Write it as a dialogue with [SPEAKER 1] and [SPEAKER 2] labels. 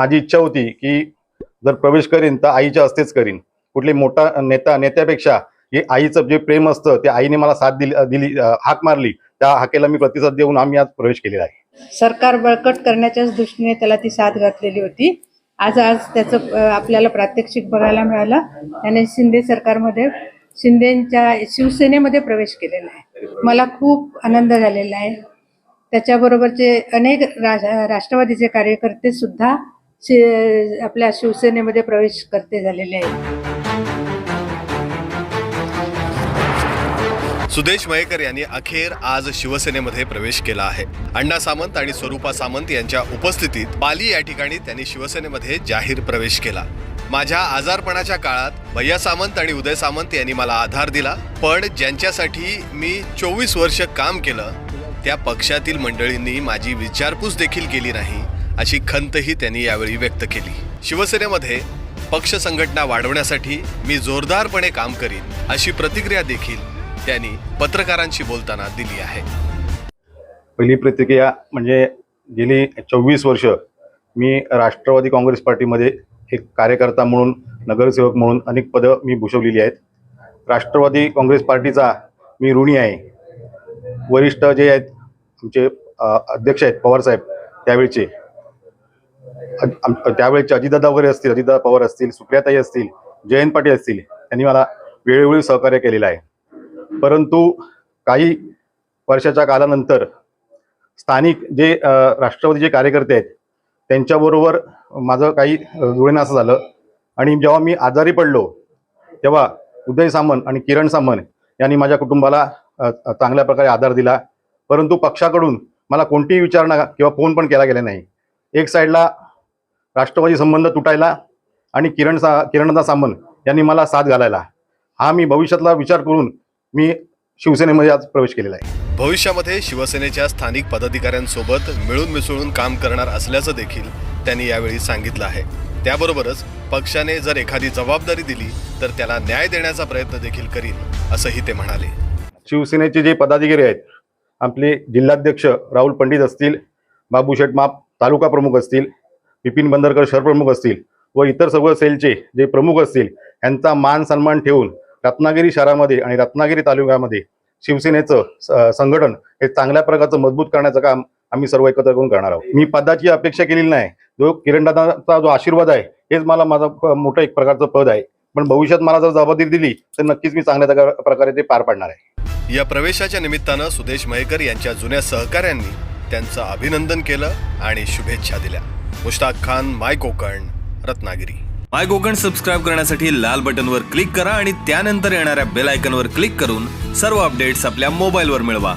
[SPEAKER 1] माझी इच्छा होती की जर प्रवेश करीन तर आईच्या हस्तेच करीन. कुठली मोठा नेता नेत्यापेक्षा हे आईचं जे प्रेम असतं ते आईने मला साथ दिली दिली हाक मारली त्या हाकेला मी प्रतिसाद देऊन आम्ही आज प्रवेश केलेला आहे.
[SPEAKER 2] सरकार बळकट करण्याच्याच दृष्टीने त्याला ती साथ घातलेली होती. आज आज त्याचं आपल्याला प्रात्यक्षिक बघायला मिळालं. त्याने शिंदे सरकारमध्ये शिंदेच्या शिवसेनेमध्ये प्रवेश केलेला आहे. मला खूप आनंद झालेला आहे. त्याच्याबरोबरचे अनेक रा- राष्ट्रवादीचे कार्यकर्ते सुद्धा शि- आपल्या शिवसेनेमध्ये प्रवेश करते झालेले आहेत.
[SPEAKER 3] सुदेश मयेकर यांनी अखेर आज शिवसेनेमध्ये प्रवेश केला आहे. अण्णा सामंत आणि स्वरूपा सामंत यांच्या उपस्थितीत पाली या ठिकाणी त्यांनी शिवसेनेमध्ये जाहीर प्रवेश केला. माझ्या आजारपणाच्या काळात भैया सामंत आणि उदय सामंत यांनी मला आधार दिला पण ज्यांच्यासाठी मी चोवीस वर्ष काम केलं त्या पक्षातील मंडळींनी माझी विचारपूस देखील केली नाही. अशी खंतही त्यांनी यावेळी व्यक्त केली. शिवसेनेमध्ये पक्ष संघटना वाढवण्यासाठी मी जोरदारपणे काम करीन अशी प्रतिक्रिया देखील त्यांनी पत्रकारांशी बोलताना दिली आहे.
[SPEAKER 1] पहिली प्रतिक्रिया म्हणजे गेली चोवीस वर्ष मी राष्ट्रवादी काँग्रेस पार्टीमध्ये एक कार्यकर्ता म्हणून नगरसेवक म्हणून अनेक पदं मी भूषवलेली आहेत. राष्ट्रवादी काँग्रेस पार्टीचा मी ऋणी आहे. वरिष्ठ जे आहेत आमचे अध्यक्ष आहेत पवारसाहेब त्यावेळचे. त्यावेळेचे अजितदादा वगैरे असतील अजितदादा पवार असतील सुप्रियाताई असतील जयंत पाटील असतील त्यांनी मला वेळोवेळी सहकार्य केलेलं आहे. परंतु काही वर्षाच्या कालानंतर स्थानिक जे अ, राष्ट्रवादीचे कार्यकर्ते आहेत त्यांच्याबरोबर माझं काही अ, असं झालं. आणि जेव्हा मी आजारी पडलो तेव्हा उदय सामंत आणि किरण सामंत यांनी माझ्या कुटुंबाला चांगल्या प्रकारे आधार दिला. परंतु पक्षाकडून मला कोणतीही विचारणा किंवा फोन पण केला गेला नाही. एक साईडला राष्ट्रवादी संबंध तुटायला आणि किरण सा किरणदा सामंत यांनी मला साथ घालायला. हा मी भविष्यातला विचार करून मी शिवसेनेमध्ये आज प्रवेश केलेला आहे.
[SPEAKER 3] भविष्यामध्ये शिवसेनेच्या स्थानिक पदाधिकाऱ्यांसोबत मिळून मिसळून काम करणार असल्याचं देखील त्यांनी यावेळी सांगितलं आहे. त्याबरोबरच पक्षाने जर एखादी जबाबदारी दिली तर त्याला न्याय देण्याचा प्रयत्न देखील करीन असंही ते म्हणाले.
[SPEAKER 1] शिवसेनेचे जे पदाधिकारी आहेत आपले जिल्हाध्यक्ष राहुल पंडित असतील बाबू शेटमाप तालुका प्रमुख असतील विपिन बंदरकर शहरप्रमुख असतील व इतर सर्व सेलचे जे प्रमुख असतील यांचा मान सन्मान ठेवून रत्नागिरी शहरामध्ये आणि रत्नागिरी तालुक्यामध्ये शिवसेनेचं संघटन हे चांगल्या प्रकारचं मजबूत करण्याचं काम आम्ही सर्व एकत्र करून करणार आहोत. मी पदाची अपेक्षा केलेली नाही. जो किरणदादाचा जो आशीर्वाद आहे हेच मला माझा मोठं एक प्रकारचं पद आहे. पण भविष्यात मला जर जबाबदारी दिली तर नक्कीच मी चांगल्या प्रकारे ते पार पाडणार आहे.
[SPEAKER 3] या प्रवेशाच्या निमित्तानं सुदेश मयेकर यांच्या जुन्या सहकाऱ्यांनी त्यांचं अभिनंदन केलं आणि शुभेच्छा दिल्या. Mushtaq Khan my Konkan Ratnagiri.
[SPEAKER 4] My Konkan subscribe करण्यासाठी लाल बटनवर क्लिक करा आणि त्यानंतर येणाऱ्या बेल आयकनवर क्लिक करून सर्व अपडेट्स आपल्या मोबाईलवर मिळवा.